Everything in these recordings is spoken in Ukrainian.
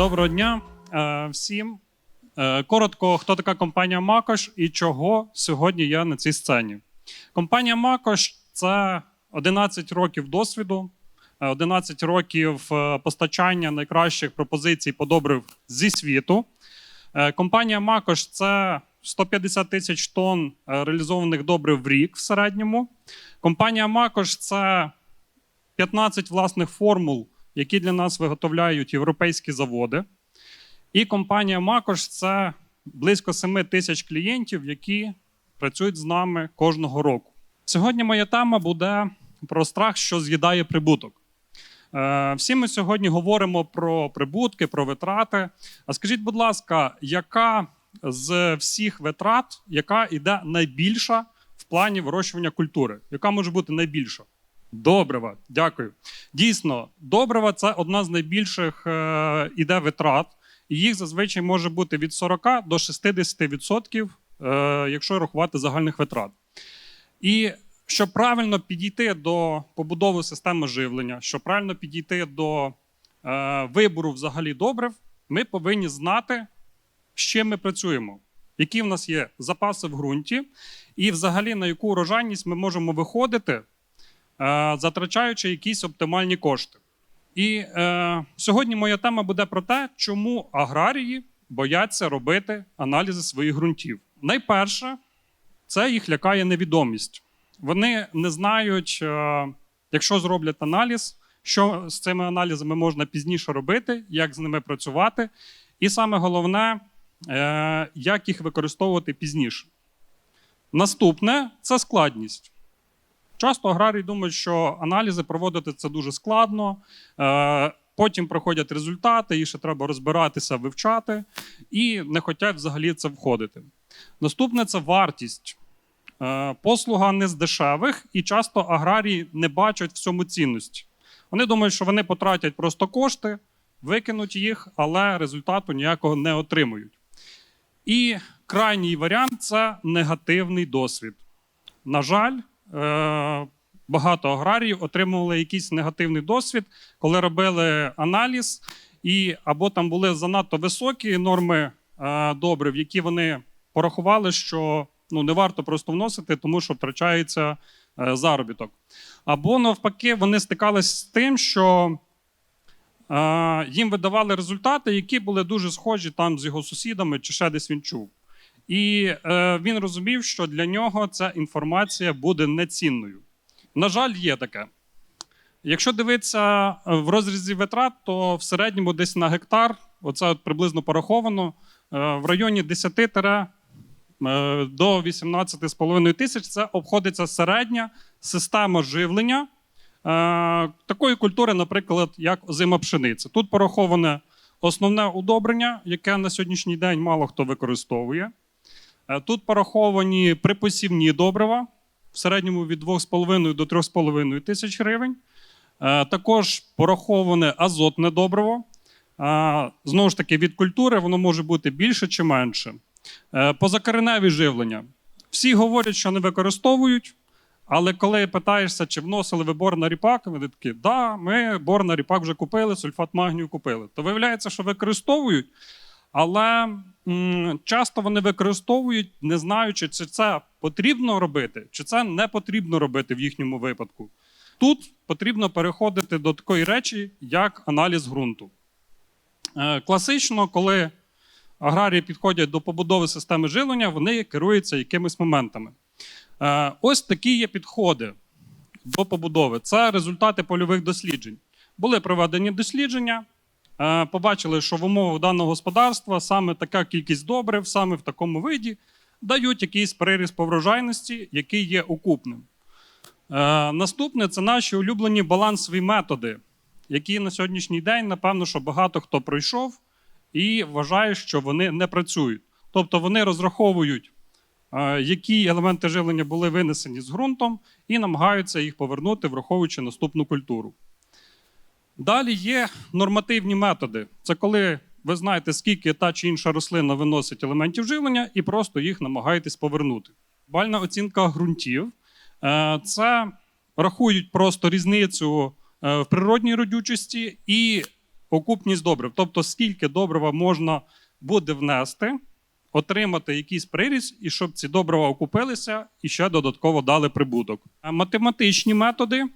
Доброго дня е, всім. Е, Коротко, хто така компанія Макош і чого сьогодні я на цій сцені. Компанія Макош це 11 років досвіду, е, 11 років е, постачання найкращих пропозицій по добрив зі світу. Компанія Макош це 150 тисяч тонн реалізованих добрив в рік в середньому. Компанія Макош це 15 власних формул, які для нас виготовляють європейські заводи. І компанія Макош це близько 7 тисяч клієнтів, які працюють з нами кожного року. Сьогодні моя тема буде про страх, що з'їдає прибуток. Е, Всі ми сьогодні говоримо про прибутки, про витрати. А скажіть, будь ласка, яка з всіх витрат, яка йде найбільша в плані вирощування культури? Яка може бути найбільша? Добрива, дякую. Дійсно, добрива це одна з найбільших е, іде витрат, і їх зазвичай може бути від 40 до 60%, е, якщо рахувати загальних витрат. І щоб правильно підійти до побудови системи живлення, щоб правильно підійти до е, вибору взагалі добрив, ми повинні знати, з чим ми працюємо, які в нас є запаси в ґрунті, і взагалі на яку урожайність ми можемо виходити, затрачаючи якісь оптимальні кошти. І е, сьогодні моя тема буде про те, чому аграрії бояться робити аналізи своїх ґрунтів. Найперше, це їх лякає невідомість. Вони не знають, е, якщо зроблять аналіз, що з цими аналізами можна пізніше робити, як з ними працювати, і саме головне, е, як їх використовувати пізніше. Наступне це складність. Часто аграрії думають, що аналізи проводити це дуже складно. е, Потім проходять результати, їх ще треба розбиратися, вивчати, і не хочуть взагалі це входити. Наступне це вартість. Е, Послуга не з дешевих, і часто аграрії не бачать в цьому цінності. Вони думають, що вони потратять просто кошти, викинуть їх, але результату ніякого не отримують. І крайній варіант це негативний досвід. На жаль, багато аграріїв отримували якийсь негативний досвід, коли робили аналіз, і або там були занадто високі норми е, добрив, які вони порахували, що ну, не варто просто вносити, тому що втрачається е, заробіток. Або навпаки, вони стикалися з тим, що е, їм видавали результати, які були дуже схожі там з його сусідами, чи ще десь він чув. І е, він розумів, що для нього ця інформація буде нецінною. На жаль, є таке. Якщо дивитися е, в розрізі витрат, то в середньому десь на гектар, оце от приблизно пораховано, е, в районі 10 тире, е, до 18,5 тисяч це обходиться середня система живлення такої культури, наприклад, як озима пшениця. Тут пораховане основне удобрення, яке на сьогоднішній день мало хто використовує. Е, Тут пораховані припосівні добрива в середньому від 2,5 до 3,5 тисяч гривень. Е, Також пораховане азотне добриво. Е, Знову ж таки, від культури воно може бути більше чи менше. Позакореневі живлення. Всі говорять, що не використовують, але коли питаєшся, чи вносили ви бор на ріпак, вони такі, да, ми бор на ріпак вже купили, сульфат магнію купили. То виявляється, що використовують, але м, часто вони використовують, не знаючи, чи це потрібно робити, чи це не потрібно робити в їхньому випадку. Тут потрібно переходити до такої речі, як аналіз ґрунту. Е, Класично, коли аграрії підходять до побудови системи жилення, вони керуються якимись моментами. Е, Ось такі є підходи до побудови. Це результати польових досліджень. Були проведені дослідження, побачили, що в умовах даного господарства саме така кількість добрив, саме в такому виді, дають якийсь приріст по врожайності, який є окупним. Е, Наступне це наші улюблені балансові методи, які на сьогоднішній день, напевно, що багато хто пройшов і вважає, що вони не працюють. Тобто вони розраховують, е, які елементи живлення були винесені з ґрунтом, і намагаються їх повернути, враховуючи наступну культуру. Далі є нормативні методи. Це коли ви знаєте, скільки та чи інша рослина виносить елементів живлення, і просто їх намагаєтесь повернути. Бальна оцінка ґрунтів е, це рахують просто різницю е, в природній родючості і окупність добрив, тобто скільки добрива можна буде внести, отримати якийсь приріст, і щоб ці добрива окупилися і ще додатково дали прибуток. Математичні методи е,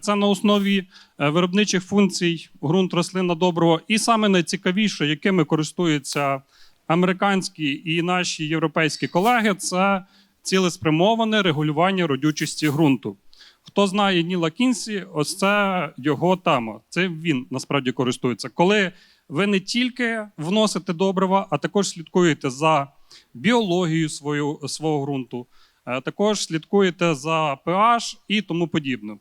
це на основі е, виробничих функцій ґрунт рослинна доброго. І саме найцікавіше, якими користуються американські і наші європейські колеги, це цілеспрямоване регулювання родючості ґрунту. Хто знає Ніла Кінсі, ось це його тема. Це він насправді користується. Коли ви не тільки вносите добрива, а також слідкуєте за біологією свою, свого ґрунту, е, також слідкуєте за pH і тому подібне.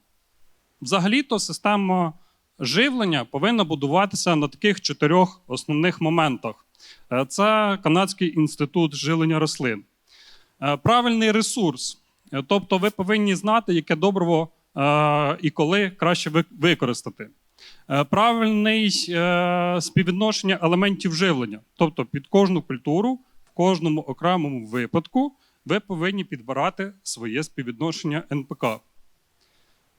Взагалі-то система живлення повинна будуватися на таких чотирьох основних моментах. Е, Це Канадський інститут живлення рослин. Е, Правильний ресурс. Е, Тобто ви повинні знати, яке добриво і коли краще використати. Е, Правильний е, співвідношення елементів живлення. Тобто під кожну культуру, в кожному окремому випадку ви повинні підбирати своє співвідношення НПК.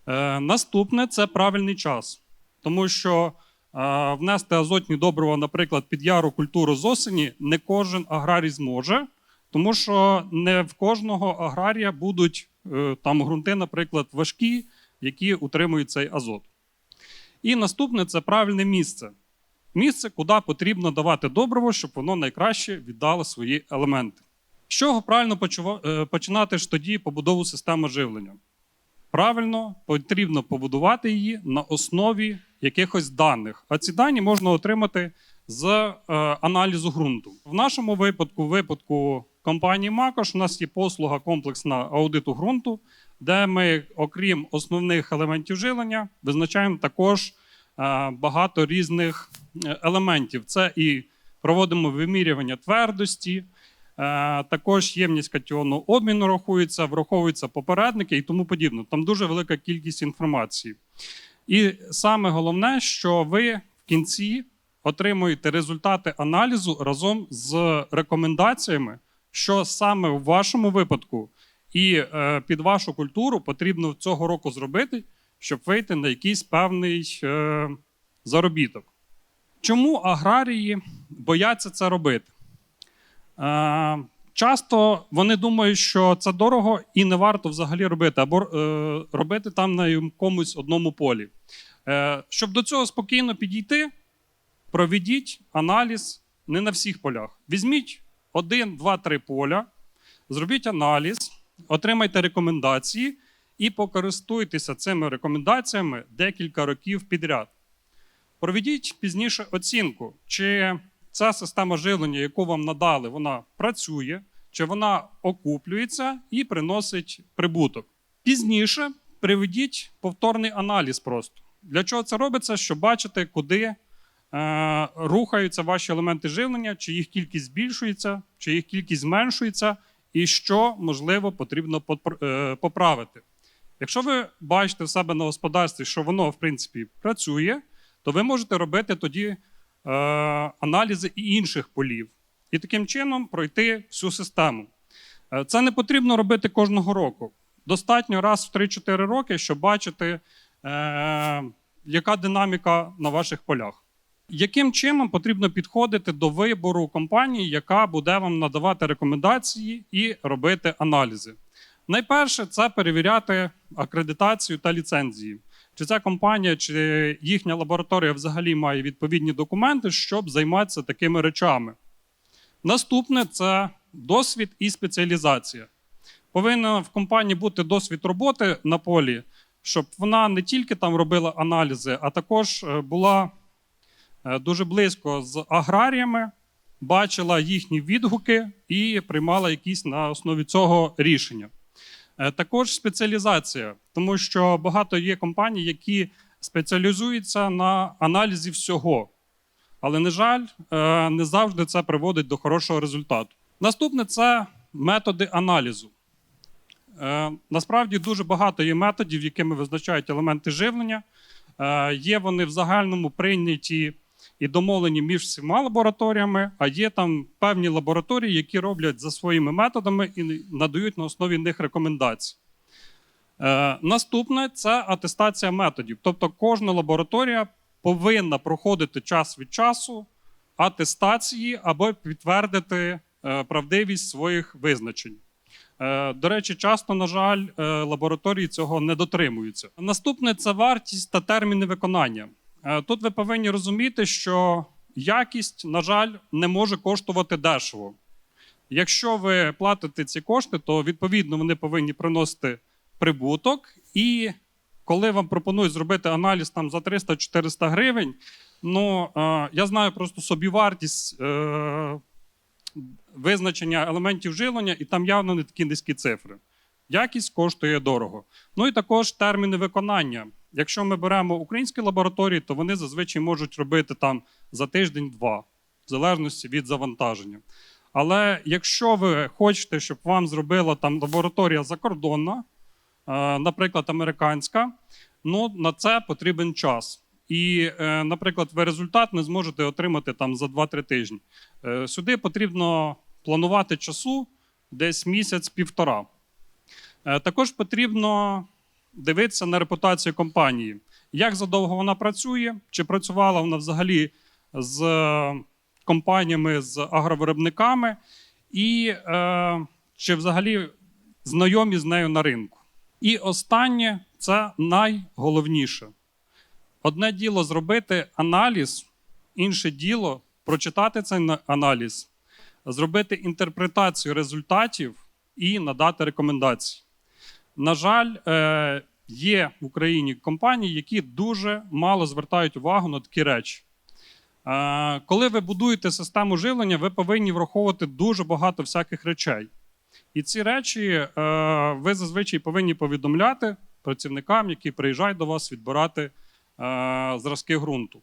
Е, Наступне це правильний час. Тому що е, внести азотні добрива, наприклад, під яру культуру з осені, не кожен аграрій зможе, тому що не в кожного аграрія будуть е, там ґрунти, наприклад, важкі, які утримують цей азот. І наступне це правильне місце. Місце, куди потрібно давати добриво, щоб воно найкраще віддало свої елементи. З чого правильно починати ж тоді побудову системи живлення? Правильно, потрібно побудувати її на основі якихось даних. А ці дані можна отримати з е, аналізу ґрунту. В нашому випадку, випадку компанії Макош, у нас є послуга комплексна аудиту ґрунту, де ми, окрім основних елементів жилення, визначаємо також е, багато різних е, елементів. Це і проводимо вимірювання твердості, Також ємність катіонного обміну рахується, враховуються попередники і тому подібне. Там дуже велика кількість інформації. І саме головне, що ви в кінці отримуєте результати аналізу разом з рекомендаціями, що саме в вашому випадку і е, під вашу культуру потрібно цього року зробити, щоб вийти на якийсь певний е, заробіток. Чому аграрії бояться це робити? Е, Часто вони думають, що це дорого і не варто взагалі робити, або е, робити там на якомусь одному полі. Е, щоб до цього спокійно підійти, проведіть аналіз не на всіх полях. Візьміть один, два, три поля, зробіть аналіз, отримайте рекомендації і покористуйтеся цими рекомендаціями декілька років підряд. Проведіть пізніше оцінку, чи ця система живлення, яку вам надали, вона працює, чи вона окуплюється і приносить прибуток. Пізніше приведіть повторний аналіз просто. Для чого це робиться? Щоб бачити, куди е, рухаються ваші елементи живлення, чи їх кількість збільшується, чи їх кількість зменшується, і що можливо потрібно е, поправити. Якщо ви бачите в себе на господарстві, що воно в принципі працює, то ви можете робити тоді аналізи і інших полів, і таким чином пройти всю систему. Е, Це не потрібно робити кожного року. Достатньо раз в 3-4 роки, щоб бачити, е, яка динаміка на ваших полях. Яким чином потрібно підходити до вибору компанії, яка буде вам надавати рекомендації і робити аналізи? Найперше це перевіряти акредитацію та ліцензії. Чи ця компанія, чи їхня лабораторія взагалі має відповідні документи, щоб займатися такими речами. Наступне це досвід і спеціалізація. Повинна в компанії бути досвід роботи на полі, щоб вона не тільки там робила аналізи, а також е, була е, дуже близько з аграріями, бачила їхні відгуки і приймала якісь на основі цього рішення. Е, Також спеціалізація, тому що багато є компаній, які спеціалізуються на аналізі всього. Але, на жаль, е, не завжди це приводить до хорошого результату. Наступне це методи аналізу. Е, Насправді дуже багато є методів, якими визначають елементи живлення. Є вони в загальному прийняті і домовлені між всіма лабораторіями, а є там певні лабораторії, які роблять за своїми методами і надають на основі них рекомендації. Е, Наступне це атестація методів. Тобто кожна лабораторія повинна проходити час від часу атестації або підтвердити е, правдивість своїх визначень. Е, До речі, часто, на жаль, е, лабораторії цього не дотримуються. Наступне це вартість та терміни виконання. Е, Тут ви повинні розуміти, що якість, на жаль, не може коштувати дешево. Якщо ви платите ці кошти, то відповідно вони повинні приносити прибуток. І коли вам пропонують зробити аналіз там за 300-400 гривень, ну е, я знаю просто собівартість е, визначення елементів жилення, і там явно не такі низькі цифри. Якість коштує дорого. Ну і також терміни виконання. Якщо ми беремо українські лабораторії, то вони зазвичай можуть робити там за тиждень-два, в залежності від завантаження. Але якщо ви хочете, щоб вам зробила там лабораторія закордонна, е, наприклад, американська, ну на це потрібен час. І, е, наприклад, ви результат не зможете отримати там за 2-3 тижні. Е, Сюди потрібно планувати часу десь місяць-півтора. Також потрібно дивитися на репутацію компанії. Як задовго вона працює, чи працювала вона взагалі з е, компаніями, з агровиробниками, і е, чи взагалі знайомі з нею на ринку. І останнє це найголовніше. Одне діло зробити аналіз, інше діло прочитати цей аналіз, зробити інтерпретацію результатів і надати рекомендації. На жаль, е, є в Україні компанії, які дуже мало звертають увагу на такі речі. Е, Коли ви будуєте систему живлення, ви повинні враховувати дуже багато всяких речей. І ці речі е, ви зазвичай повинні повідомляти працівникам, які приїжджають до вас відбирати зразки ґрунту.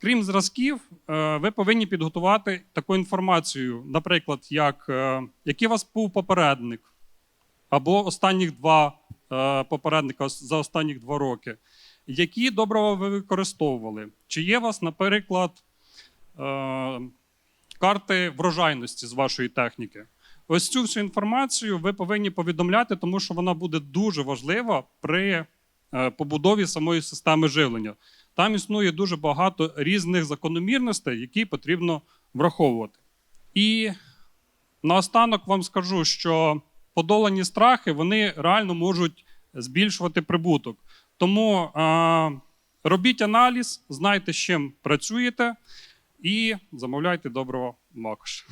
Крім зразків, ви повинні підготувати таку інформацію, наприклад, як який у вас був попередник, або останніх два е, попередника за останніх два роки. Які добрива ви використовували? Чи є у вас, наприклад, е, карти врожайності з вашої техніки? Ось цю всю інформацію ви повинні повідомляти, тому що вона буде дуже важлива при е, побудові самої системи живлення. Там існує дуже багато різних закономірностей, які потрібно враховувати. І наостанок вам скажу, що подолані страхи вони реально можуть збільшувати прибуток. Тому е, робіть аналіз, знайте, з чим працюєте, і замовляйте доброго макош.